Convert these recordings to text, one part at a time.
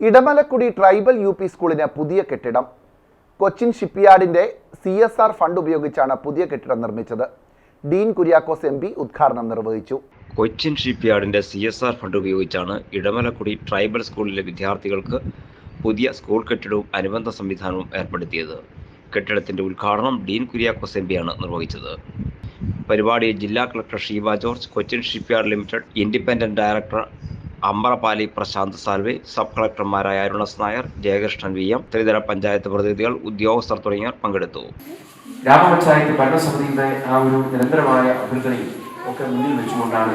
Edamalakkudi tribal U P സ്കൂളിന് പുതിയ കെട്ടിടം. കൊച്ചിൻ ഷിപ്പ്യാർഡിന്റെ സി എസ് ആർ ഫണ്ട് ഉപയോഗിച്ചാണ് പുതിയ കെട്ടിടം നിർമ്മിച്ചത്. ഡീൻ കുര്യാക്കോസ് എം പി ഉദ്ഘാടനം നിർവഹിച്ചു. കൊച്ചിൻ ഷിപ്പ്യാർഡിന്റെ സി എസ് ആർ ഫണ്ട് ഉപയോഗിച്ചാണ് ഇടമലക്കുടി ട്രൈബൽ സ്കൂളിലെ വിദ്യാർത്ഥികൾക്ക് പുതിയ സ്കൂൾ കെട്ടിടവും അനുബന്ധ സംവിധാനവും ഏർപ്പെടുത്തിയത്. കെട്ടിടത്തിന്റെ ഉദ്ഘാടനം ഡീൻ കുര്യാക്കോസ് എം പിയാണ് നിർവഹിച്ചത്. പരിപാടിയിൽ ജില്ലാ collector Sheeba George Cochin shipyard limited independent director Amrapali Prashant Salve sub കളക്ടർമാരായ Arun S Nair Jayakrishnan V M ത്രിതല പഞ്ചായത്ത് പ്രതിനിധികൾ ഉദ്യോഗസ്ഥർ തുടങ്ങിയവർ പങ്കെടുത്തു. ഗ്രാമപഞ്ചായത്ത് ഭരണസമിതിയുടെ ആ ഒരു നിരന്തരമായ അഭ്യർത്ഥനയും ഒക്കെ മുന്നിൽ വെച്ചുകൊണ്ടാണ്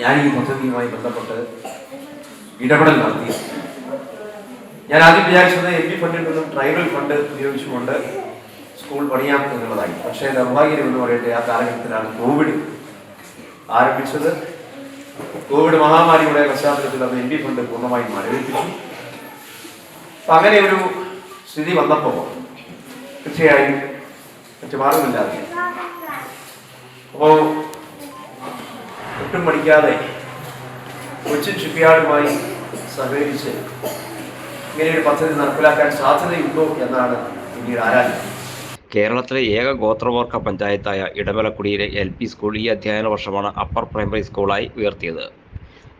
ഞാൻ ഈ പദ്ധതിയുമായി ബന്ധപ്പെട്ട് ഇടപെടൽ നടത്തി ഞാൻ ആദ്യം വിചാരിച്ചത് എം പി ഫണ്ടിൽ നിന്നും ട്രൈബൽ ഫണ്ട് ഉപയോഗിച്ചുകൊണ്ട് സ്കൂൾ പണിയാം എന്നുള്ളതായി. പക്ഷേ നിർഭാഗ്യം എന്ന് പറയട്ടെ ആ കാലഘട്ടത്തിലാണ് കോവിഡ് ആരംഭിച്ചത്. കോവിഡ് മഹാമാരിയുടെ പശ്ചാത്തലത്തിൽ അത് എം പി ഫണ്ട് പൂർണമായും മരവിപ്പിച്ചു. അപ്പൊ അങ്ങനെ ഒരു സ്ഥിതി വന്നപ്പോൾ തീർച്ചയായും മറ്റു മാർഗമില്ലാതെ. അപ്പോ ഒട്ടും പഠിക്കാതെ കൊച്ചിൻ ഷിപ്പ്യാർഡുമായി സഹകരിച്ച് ഇങ്ങനെയൊരു പദ്ധതി നടപ്പിലാക്കാൻ സാധ്യതയുണ്ടോ എന്നാണ് പിന്നീട് ആരാധിക്കുന്നത്. കേരളത്തിലെ ഏക ഗോത്രവർഗ പഞ്ചായത്തായ ഇടമലക്കുടിയിലെ എൽ പി സ്കൂൾ ഈ അധ്യയന വർഷമാണ് അപ്പർ പ്രൈമറി സ്കൂളായി ഉയർത്തിയത്.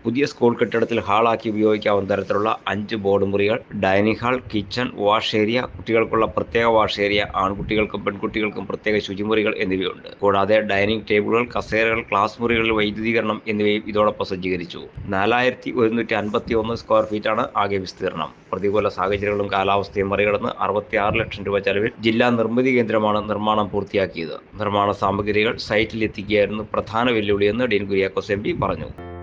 പുതിയ സ്കൂൾ കെട്ടിടത്തിൽ ഹാളാക്കി ഉപയോഗിക്കാവുന്ന തരത്തിലുള്ള അഞ്ച് ബോർഡ് മുറികൾ dining hall kitchen wash area കുട്ടികൾക്കുള്ള പ്രത്യേക വാഷ് ഏരിയ ആൺകുട്ടികൾക്കും പെൺകുട്ടികൾക്കും പ്രത്യേക ശുചിമുറികൾ എന്നിവയുണ്ട്. കൂടാതെ ഡൈനിങ് ടേബിളുകൾ കസേരകൾ ക്ലാസ് മുറികളിൽ വൈദ്യുതീകരണം എന്നിവയും ഇതോടൊപ്പം സജ്ജീകരിച്ചു. നാലായിരത്തി ഒരുന്നൂറ്റി അൻപത്തി ഒന്ന് സ്ക്വയർ ഫീറ്റാണ് ആകെ വിസ്തീർണം. പ്രതികൂല സാഹചര്യങ്ങളും കാലാവസ്ഥയും മറികടന്ന് അറുപത്തിയാറ് ലക്ഷം രൂപ ചെലവിൽ ജില്ലാ നിർമ്മിതി കേന്ദ്രമാണ് നിർമ്മാണം പൂർത്തിയാക്കിയത്. നിർമ്മാണ സാമഗ്രികൾ സൈറ്റിൽ എത്തിക്കുകയായിരുന്നു പ്രധാന വെല്ലുവിളിയെന്ന് ഡീൻ കുര്യാക്കോസ് എം പി പറഞ്ഞു.